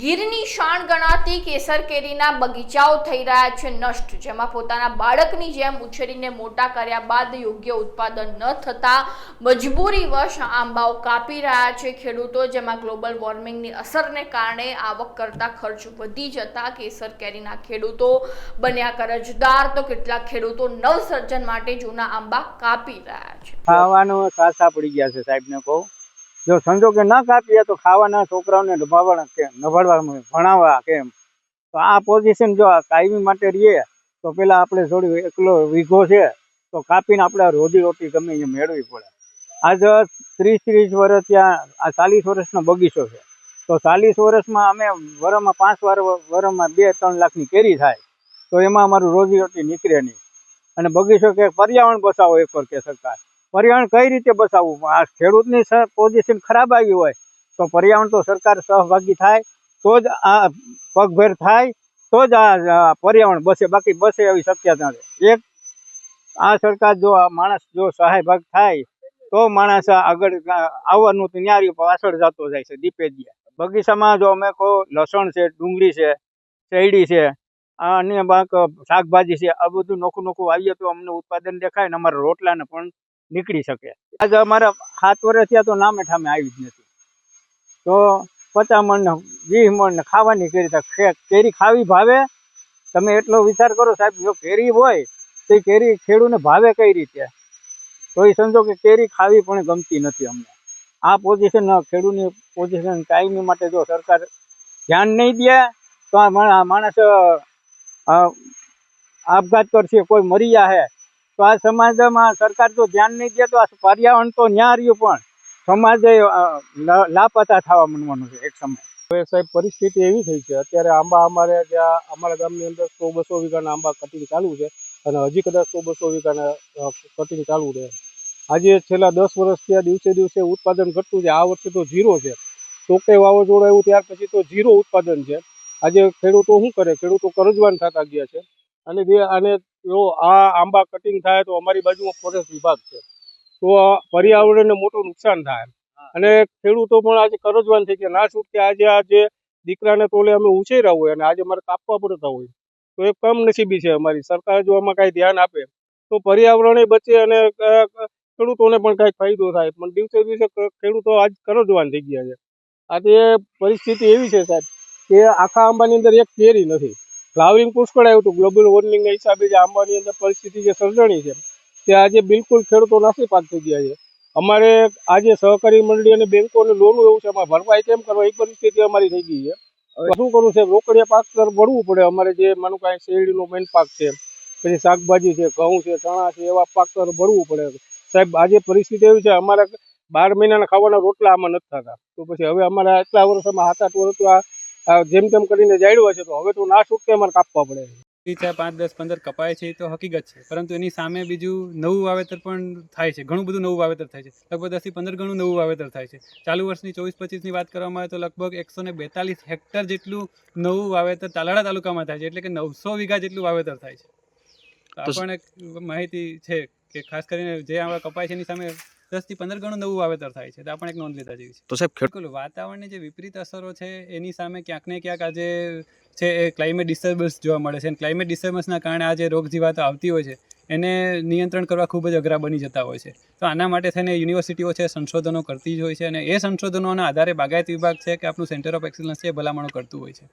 ગીરની શાણ ગણાતી કેસર કેરીના બગીચાઓ થઈ રહ્યા છે નષ્ટ, જેમાં પોતાના બાળકની જેમ ઉછેરીને મોટા કર્યા બાદ યોગ્ય ઉત્પાદન ન થતા મજબૂરીવશ આંબાઓ કાપી રહ્યા છે ખેડૂતો, જેમાં ગ્લોબલ વોર્મિંગની અસરને કારણે આવક કરતા ખર્ચ વધી જતા કેસર કેરીના ખેડૂતો બન્યા કરજદાર. તો કેટલાક ખેડૂતો નવસર્જન માટે જૂના આંબા કાપી રહ્યા છે. ખાવાનું પડી ગયા છે સાહેબને કહું. જો સંજોગે ના કાપીએ તો ખાવાના છોકરાઓને નભાવવા કે નભાડવા ભણાવવા કેમ? તો આ પોઝિશન જો કાયમી માટે રહીએ, તો પેલા આપણે થોડી એકલો વીઘો છે, તો કાપીને આપણે રોજી રોટી ગમે એ મેળવી પડે. આજ ત્રીસ ત્રીસ વર્ષ ત્યાં, આ ચાલીસ વર્ષનો બગીચો છે. તો ચાલીસ વર્ષમાં અમે વરમાં પાંચ વાર, વરમાં બે, ત્રણ લાખની કેરી થાય, તો એમાં અમારું રોજી રોટી નીકળે નહીં. અને બગીચો કે પર્યાવરણ બચાવો એક પર કે સરકાર. પર્યાવરણ કઈ રીતે બચાવવું? આ ખેડૂતની પોઝિશન ખરાબ આવી હોય, તો પર્યાવરણ તો સરકાર સહભાગી થાય, તો જ આ પગભેર થાય, તો જ આ પર્યાવરણ બસે, બાકી બસે એવી શક્યતા નથી એક, આ સરકાર જો આ માણસ જો સહાય ભાગ થાય, તો માણસ આગળ આવવાનું તો ન્યારી પાછળ જતો જાય છે, દીપે બગીચામાં જો અમે કહો, લસણ છે, ડુંગળી છે, શેરડી છે આ અન્ય બાક શાકભાજી છે, આ બધું નોખું નોખું આવીએ તો અમને ઉત્પાદન દેખાય ને અમારા રોટલાને પણ નીકળી શકે. આજે અમારા સાત વર્ષ થયા તો નામે ઠામે આવી જ નથી. તો પચાસ મણ, વીસ મણ ને ખાવાની કેરી કેરી ખાવી ભાવે? તમે એટલો વિચાર કરો સાહેબ, જો કેરી હોય, તો કેરી ખેડૂને ભાવે કઈ રીતે? તો એ સમજો કે કેરી ખાવી પણ ગમતી નથી અમને. આ પોઝિશન ખેડૂતની પોઝિશન કાયમી માટે જો સરકાર ધ્યાન નહીં દે, તો આ માણસ આપઘાત કરશે, કોઈ મરી જાહે. તો આ સમાજમાં સરકાર જો ધ્યાન નહીં દે તો આ પર્યાવરણ તો ન્યા રહ્યું પણ સમાજે લાપતા થવા માંડવાનું છે એક સમય. હવે સાહેબ પરિસ્થિતિ એવી થઈ છે. અત્યારે આંબા અમારે ત્યાં અમારા ગામની અંદર સો બસો વીઘાના આંબા કટિંગ ચાલુ છે અને હજી કદાચ સો બસો વીઘાના કટિંગ ચાલુ રહે. આજે છેલ્લા દસ વર્ષથી આ દિવસે દિવસે ઉત્પાદન ઘટતું છે. આ વર્ષે તો ઝીરો છે. ચોકે વાવાઝોડું આવ્યું ત્યાર પછી તો ઝીરો ઉત્પાદન છે. આજે ખેડૂતો શું કરે? ખેડૂતો કરજવાન થતા ગયા છે. અને જે આને જો આ આંબા કટિંગ થાય તો અમારી બાજુમાં ફોરેસ્ટ વિભાગ છે. તો પર્યાવરણને મોટું નુકસાન થાય. અને ખેડૂતો પણ આજે કરજવાન થઈ ગયા. ના છૂટકે આજે આજે દીકરાને તોલે અમે ઉછેર્યા હોય અને આજે મારે કાપવા પડતા હોય. તો એ કમનસીબી છે અમારી. સરકાર જો આમાં કાંઈ ધ્યાન આપે તો પર્યાવરણે બચે અને ખેડૂતોને પણ કાંઈક ફાયદો થાય. પણ દિવસે દિવસે ખેડૂતો આજ કરજવાન થઈ ગયા છે. આજે પરિસ્થિતિ એવી છે સાહેબ કે આખા આંબાની અંદર એક કેરી નથી. ફ્લાવરિંગ પુષ્કળ આવ્યું હતું. ગ્લોબલ વોર્મિંગના હિસાબે જે આંબાની અંદર પરિસ્થિતિ જે સર્જાણી છે, તે આજે બિલકુલ ખેડૂતો નાસીપાક થઈ ગયા છે. અમારે આજે સહકારી મંડળી અને બેંકોને લોન એવું છે અમારે ભરપાઈ કેમ કરવા? એ પરિસ્થિતિ અમારી થઈ ગઈ છે. શું કરવું છે રોકડિયા પાક તરફ વળવું પડે. અમારે જે માનું કાંઈ શેરડીનો મેન પાક છે, પછી શાકભાજી છે, ઘઉં છે, ચણા છે, એવા પાક તરફ વળવું પડે. સાહેબ, આજે પરિસ્થિતિ એવી છે, અમારે બાર મહિનાના ખાવાના રોટલા આમાં નથી થતા. તો પછી હવે અમારા એટલા વર્ષમાં સાત આઠ વર્ષ આ જેમ તેમ કરીને જાડ્યું હશે તો હવે તો ના છૂટકે અમારે કાપવા પડે. ચાર પાંચ દસ પંદર કપાય છે એ તો હકીકત છે. પરંતુ એની સામે બીજું નવું વાવેતર પણ થાય છે. ઘણું બધું નવું વાવેતર થાય છે. લગભગ દસથી પંદર ગણું નવું વાવેતર થાય છે. ચાલુ વર્ષની ચોવીસ પચીસની વાત કરવામાં આવે તો લગભગ એકસો ને બેતાલીસ હેક્ટર જેટલું નવું વાવેતર તાલાળા તાલુકામાં થાય છે. એટલે કે નવસો વીઘા જેટલું વાવેતર થાય છે. આ પણ એક માહિતી છે કે ખાસ કરીને જે આવા કપાય છે એની સામે દસથી પંદર ગણું નવું વાવેતર થાય છે તો પણ એક નોંધ લેતા જેવી છે. તો સાહેબ વાતાવરણની જે વિપરીત અસરો છે એની સામે ક્યાંક ને ક્યાંક આજે છે એ ક્લાઇમેટ ડિસ્ટર્બન્સ જોવા મળે છે. અને ક્લાઇમેટ ડિસ્ટર્બન્સના કારણે આ જે રોગ જીવાતો આવતી હોય છે એને નિયંત્રણ કરવા ખૂબ જ અઘરા બની જતા હોય છે. તો આના માટે થઈને યુનિવર્સિટીઓ છે સંશોધનો કરતી જ હોય છે અને એ સંશોધનોના આધારે બાગાયત વિભાગ છે કે આપણું સેન્ટર ઓફ એક્સલન્સ છે ભલામણો કરતું હોય છે.